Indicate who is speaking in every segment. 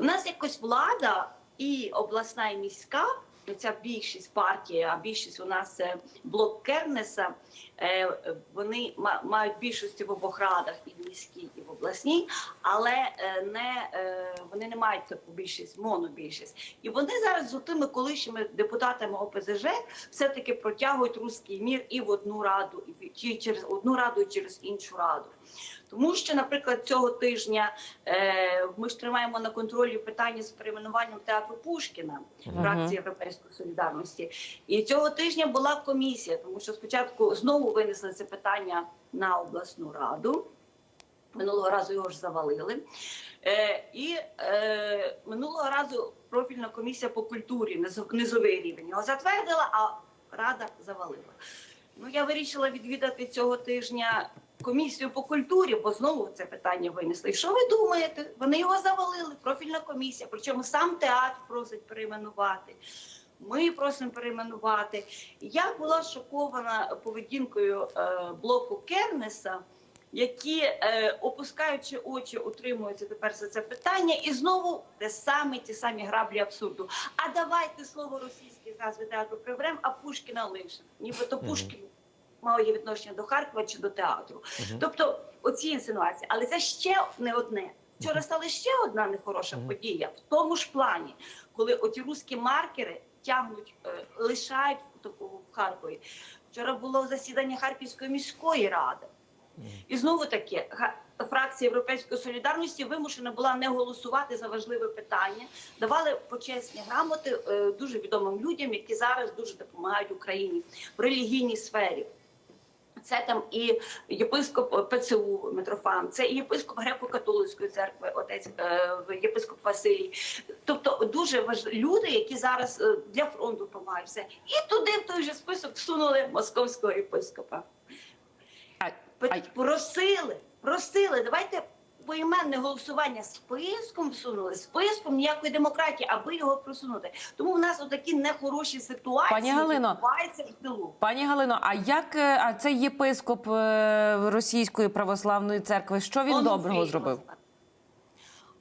Speaker 1: У нас якось влада і обласна, і міська. ну, Ця більшість партії, а більшість у нас блок Кернеса. е, Вони ма- мають більшості в обох радах і в міській, і в обласній, але е, не е, вони не мають таку більшість, монобільшість. І вони зараз з тими колишніми депутатами ОПЗЖ все-таки протягують руський мір і в одну раду, і в- чи через одну раду, і через іншу раду. Тому що, наприклад, цього тижня е, ми ж тримаємо на контролі питання з перейменуванням театру Пушкіна, фракції Європейської солідарності. І цього тижня була комісія, тому що спочатку знову винесли це питання на обласну раду. Минулого разу його ж завалили. Е, і е, минулого разу профільна комісія по культурі, низов- низовий рівень його затвердила, а рада завалила. Ну, я вирішила відвідати цього тижня комісію по культурі, бо знову це питання винесли. Що ви думаєте? Вони його завалили, профільна комісія. Причому сам театр просить перейменувати. Ми просимо перейменувати. Я була шокована поведінкою е, блоку Кернеса, які, е, опускаючи очі, утримуються тепер за це питання, і знову те саме ті самі граблі абсурду. А давайте слово російське назви театру приберемо, а Пушкіна лишимо. Нібито Пушкін має відношення до Харкова чи до театру. Тобто оці інсинуації. Але це ще не одне. Вчора стала ще одна нехороша подія в тому ж плані, коли оті руські маркери тягнуть, е, лишають в такому в Харкові. Вчора було засідання Харківської міської ради. І знову таки фракція Європейської солідарності вимушена була не голосувати за важливе питання. Давали почесні грамоти е, дуже відомим людям, які зараз дуже допомагають Україні в релігійній сфері. Це там і єпископ ПЦУ Митрофан, це і єпископ греко-католицької церкви, отець е, єпископ Василій. Тобто дуже важливі люди, які зараз е, для фронту допомагають все. І туди в той же список всунули московського єпископа. Просили, просили, давайте поіменне голосування списком всунули, списком ніякої демократії, аби його просунути. Тому в нас отакі нехороші ситуації
Speaker 2: Пані Галино,
Speaker 1: відбуваються в тилу.
Speaker 2: Пані Галино, а як е, а цей єпископ е, Російської православної церкви, що він
Speaker 1: Онуфрій
Speaker 2: доброго зробив?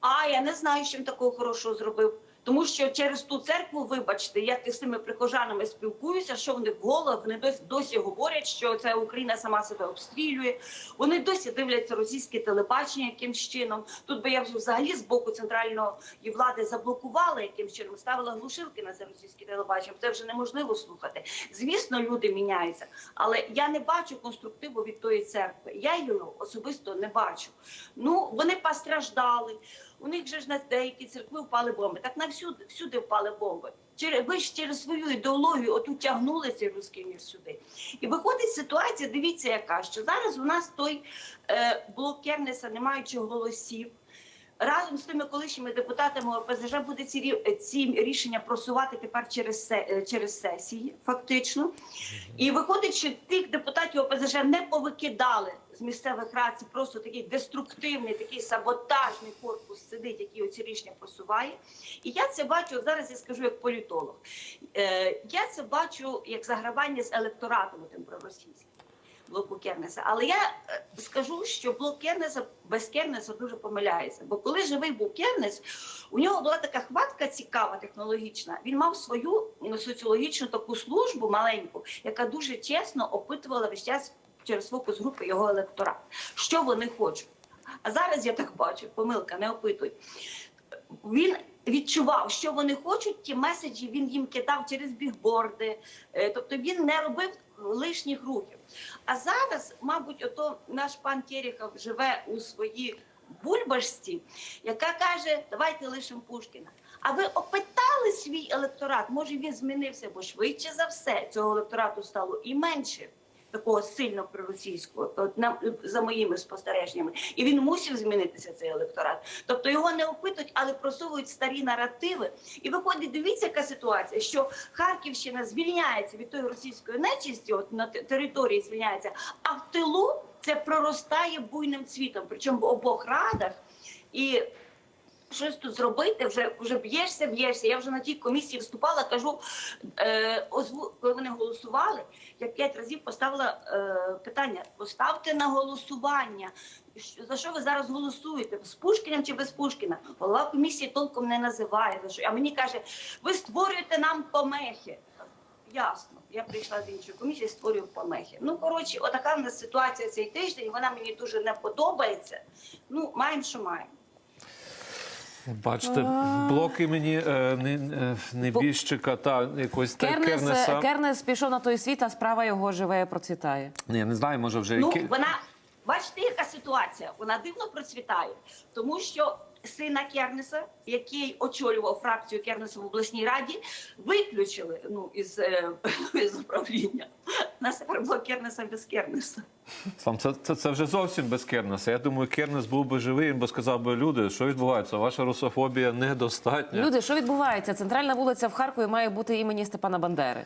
Speaker 1: А я не знаю, що він такого хорошого зробив. Тому що через ту церкву, вибачте, я з цими прихожанами спілкуюся, що вони в головах, вони досі, досі говорять, що це Україна сама себе обстрілює. Вони досі дивляться російське телебачення якимсь чином. Тут би я вже взагалі з боку центральної влади заблокувала якимсь чином, ставила глушилки на це російське телебачення. Це вже неможливо слухати. Звісно, люди міняються, але я не бачу конструктиву від тої церкви. Я його особисто не бачу. Ну вони постраждали. У них же ж на деякі церкви впали бомби. Так на всюди, всюди впали бомби. Через ви ж через свою ідеологію оту тягнули цей русський мір сюди. І виходить ситуація, дивіться, яка що зараз у нас той е, блок Кернеса, не маючи голосів. Разом з тими колишніми депутатами ОПЗЖ буде ці, ці рішення просувати тепер через, е, через сесії, фактично. І виходить, що тих депутатів ОПЗЖ не повикидали з місцевих рад. Це просто такий деструктивний, такий саботажний корпус сидить, який оці рішення просуває. І я це бачу зараз. Я скажу як політолог. Е, я це бачу як загравання з електоратом тим проросійським. Блоку Кернеса, але я е, скажу, що блок Кернеса без Кернеса дуже помиляється. Бо коли живий був Кернес, у нього була така хватка цікава, технологічна. Він мав свою ну, соціологічну таку службу маленьку, яка дуже чесно опитувала весь час через фокус групи його електорат, що вони хочуть. А зараз я так бачу, помилка, не опитуй. Він відчував, що вони хочуть, ті меседжі він їм кидав через бігборди. Е, Тобто він не робив лишніх рухів. А зараз, мабуть, ото наш пан Терехов живе у своїй бульбашці, яка каже: давайте лишимо Пушкіна. А ви опитали свій електорат? Може він змінився, бо швидше за все цього електорату стало і менше. Такого сильно проросійського, от за моїми спостереженнями, і він мусив змінитися цей електорат. Тобто його не опитують, але просовують старі наративи. І виходить, дивіться, яка ситуація, що Харківщина звільняється від тої російської нечисті, от на території звільняється, а в тилу це проростає буйним цвітом, причому в обох радах. І щось тут зробити, вже вже б'єшся, б'єшся. Я вже на тій комісії виступала, кажу, е, озву, коли вони голосували, я п'ять разів поставила е, питання: поставте на голосування. За що ви зараз голосуєте? З Пушкіним чи без Пушкіна? Голова комісії толком не називає. За що? А мені каже, ви створюєте нам помехи. Ясно, я прийшла з іншої комісії, створюю помехи. Ну коротше, отака в нас ситуація цей тиждень. Вона мені дуже не подобається. Ну, маємо, що маємо.
Speaker 3: Бачите, блок імені е, не, е, небіжчика та якось та
Speaker 2: Кернес,
Speaker 3: Кернеса.
Speaker 2: Кернес пішов на той світ, а справа його живе і процвітає.
Speaker 3: Ні, я не знаю, може вже
Speaker 1: Ну
Speaker 3: які...
Speaker 1: вона бачите, яка ситуація? Вона дивно процвітає, тому що сина Кернеса, який очолював фракцію Кернеса в обласній раді, виключили ну із, е, із управління. Нас було Кернеса без Кернеса.
Speaker 3: Сам це, це, це вже зовсім без Кернеса. Я думаю, Кернес був би живий, він би сказав би, люди, що відбувається? Ваша русофобія недостатня.
Speaker 2: Люди, що відбувається? Центральна вулиця в Харкові має бути імені Степана Бандери.